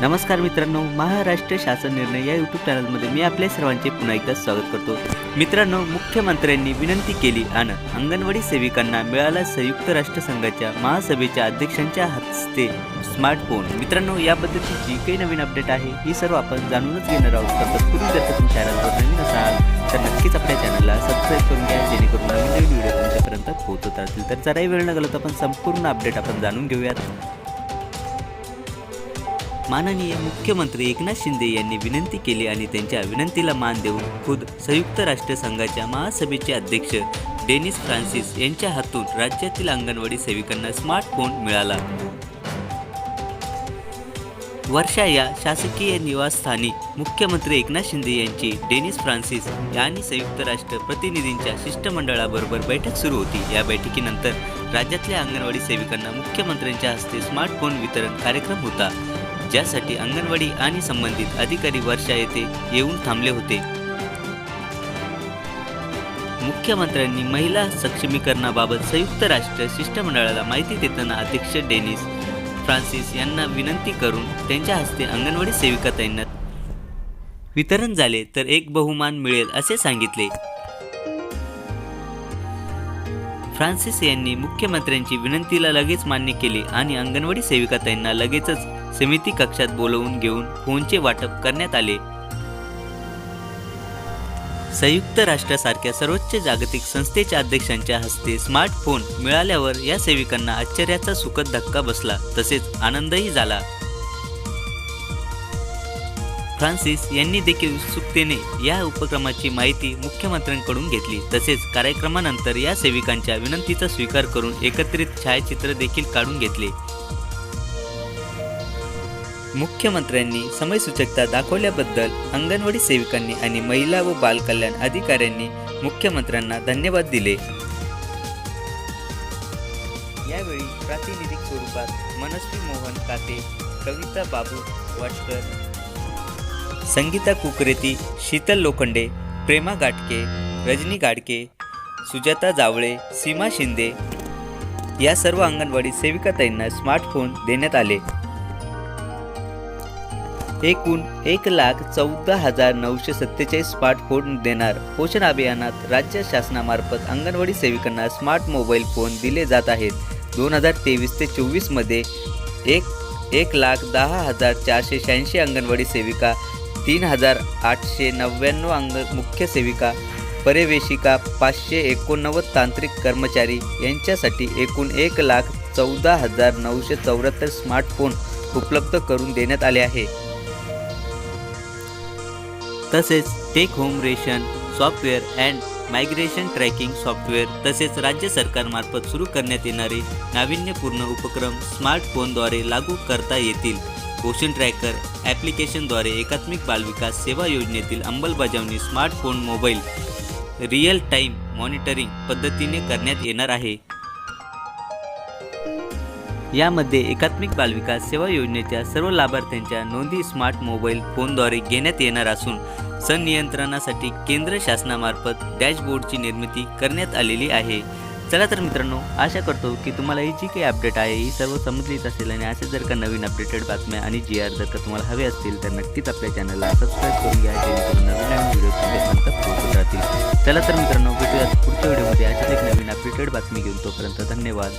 नमस्कार मित्रांनो महाराष्ट्र शासन निर्णय या यूट्यूब चॅनलमध्ये मी आपल्या सर्वांचे पुन्हा एकदा स्वागत करतो. मित्रांनो मुख्यमंत्र्यांनी विनंती केली आणि अंगणवाडी सेविकांना मिळाला संयुक्त राष्ट्रसंघाच्या महासभेच्या अध्यक्षांच्या हस्ते स्मार्टफोन मित्रांनो याबद्दलची जी काही नवीन अपडेट आहे ही सर्व आपण जाणूनच घेणार आहोत. तर तत्पूर्वी जर का तुम्ही चॅनलवर नवीन असाल तर नक्कीच आपल्या चॅनलला सबस्क्राईब करून घ्या जेणेकरून नवीन नवीन व्हिडिओ तुमच्यापर्यंत पोहोचत असतील तर जराही वेळ न घालवता आपण संपूर्ण अपडेट आपण जाणून घेऊयात. माननीय मुख्यमंत्री एकनाथ शिंदे यांनी विनंती केली आणि त्यांच्या विनंतीला मान देऊन खुद संयुक्त राष्ट्रसंघाच्या महासभेचे अध्यक्ष डेनिस फ्रान्सिस यांच्या हातून राज्यातील अंगणवाडी सेविकांना स्मार्टफोन मिळाला. वर्षा या शासकीय निवासस्थानी मुख्यमंत्री एकनाथ शिंदे यांची डेनिस फ्रान्सिस आणि संयुक्त राष्ट्र प्रतिनिधींच्या शिष्टमंडळाबरोबर बैठक सुरू होती. या बैठकीनंतर राज्यातल्या अंगणवाडी सेविकांना मुख्यमंत्र्यांच्या हस्ते स्मार्टफोन वितरण कार्यक्रम होता. ज्यासाठी अंगणवाडी आणि संबंधित अधिकारी वर्षा येथे येऊन थांबले होते. मुख्यमंत्र्यांनी महिला सक्षमीकरणाबाबत संयुक्त राष्ट्र शिष्टमंडळाला माहिती देताना अध्यक्ष डेनिस फ्रान्सिस यांना विनंती करून त्यांच्या हस्ते अंगणवाडी सेविका तैनात वितरण झाले तर एक बहुमान मिळेल असे सांगितले. फ्रान्सिस यांनी मुख्यमंत्र्यांची विनंतीला लगेच मान्य केले आणि अंगणवाडी सेविका त्यांना लगेचच समिती कक्षात बोलवून घेऊन फोनचे वाटप करण्यात आले. संयुक्त राष्ट्रासारख्या सर्वोच्च जागतिक संस्थेच्या अध्यक्षांच्या हस्ते स्मार्टफोन मिळाल्यावर या सेविकांना आश्चर्याचा सुखद धक्का बसला तसेच आनंदही झाला. फ्रान्सिस यांनी देखील उत्सुकतेने या उपक्रमाची माहिती मुख्यमंत्र्यांकडून घेतली. तसेच कार्यक्रमानंतर या सेविकांच्या विनंतीचा स्वीकार करून एकत्रित छायाचित्र देखील काढून घेतले. मुख्यमंत्र्यांनी समयसूचकता दाखवल्याबद्दल अंगणवाडी सेविकांनी आणि महिला व बालकल्याण अधिकाऱ्यांनी मुख्यमंत्र्यांना धन्यवाद दिले. यावेळी प्रातिनिधिक स्वरूपात मनस्वी मोहन काते कविता बाबू वाटकर संगीता कुकरेती शीतल लोखंडे प्रेमा गाटके रजनी गाडके सुजाता जावळे सीमा शिंदे या सर्व अंगणवाडी सेविकाताईंना स्मार्टफोन देण्यात आले. एकूण एक लाख चौदा हजार नऊशे सत्तेचाळीस स्मार्टफोन देणार पोषण अभियानात राज्य शासनामार्फत अंगणवाडी सेविकांना स्मार्ट मोबाईल फोन दिले जात आहेत. दोन हजार तेवीस ते चोवीसमध्ये एक एक लाख दहा हजार चारशे शहाऐंशी अंगणवाडी सेविका तीन हजार आठशे नव्याण्णव अंग मुख्य सेविका पर्यवेशिका पाचशे एकोणनव्वद तांत्रिक कर्मचारी यांच्यासाठी एकूण एक लाख चौदा हजार नऊशे चौऱ्याहत्तर स्मार्टफोन उपलब्ध करून देण्यात आले आहे. तसेच take home ration software and migration tracking software तसेच राज्य सरकारमार्फत सुरू करण्यात येणारे नाविन्यपूर्ण उपक्रम स्मार्टफोनद्वारे लागू करता येतील. पोषण ट्रॅकर ॲप्लिकेशनद्वारे एकात्मिक बालविकास सेवा योजनेतील अंमलबजावणी smartphone mobile real time monitoring पद्धतीने करण्यात येणार आहे. यामध्ये एकात्मिक बालविकास सेवा योजनेच्या सर्व लाभार्थ्यांच्या नोंदी स्मार्ट मोबाईल फोनद्वारे घेण्यात येणार असून संनियंत्रणासाठी केंद्र शासनामार्फत डॅशबोर्डची निर्मिती करण्यात आलेली आहे. चला तर मित्रांनो आशा करतो की तुम्हाला ही जी काही अपडेट आहे ही सर्व समजलीच असेल आणि असे जर का नवीन अपडेटेड बातम्या आणि जी आर जर का तुम्हाला हवे असतील तर नक्कीच आपल्या चॅनलला सबस्क्राईब करून घ्या जेणेकरून नवीन नवीन व्हिडिओ तुमच्यापर्यंत पोहोचत राहतील. चला तर मित्रांनो भेटूयात पुढच्या व्हिडिओमध्ये अशाच एक नवीन अपडेटेड बातमी घेऊन तोपर्यंत धन्यवाद.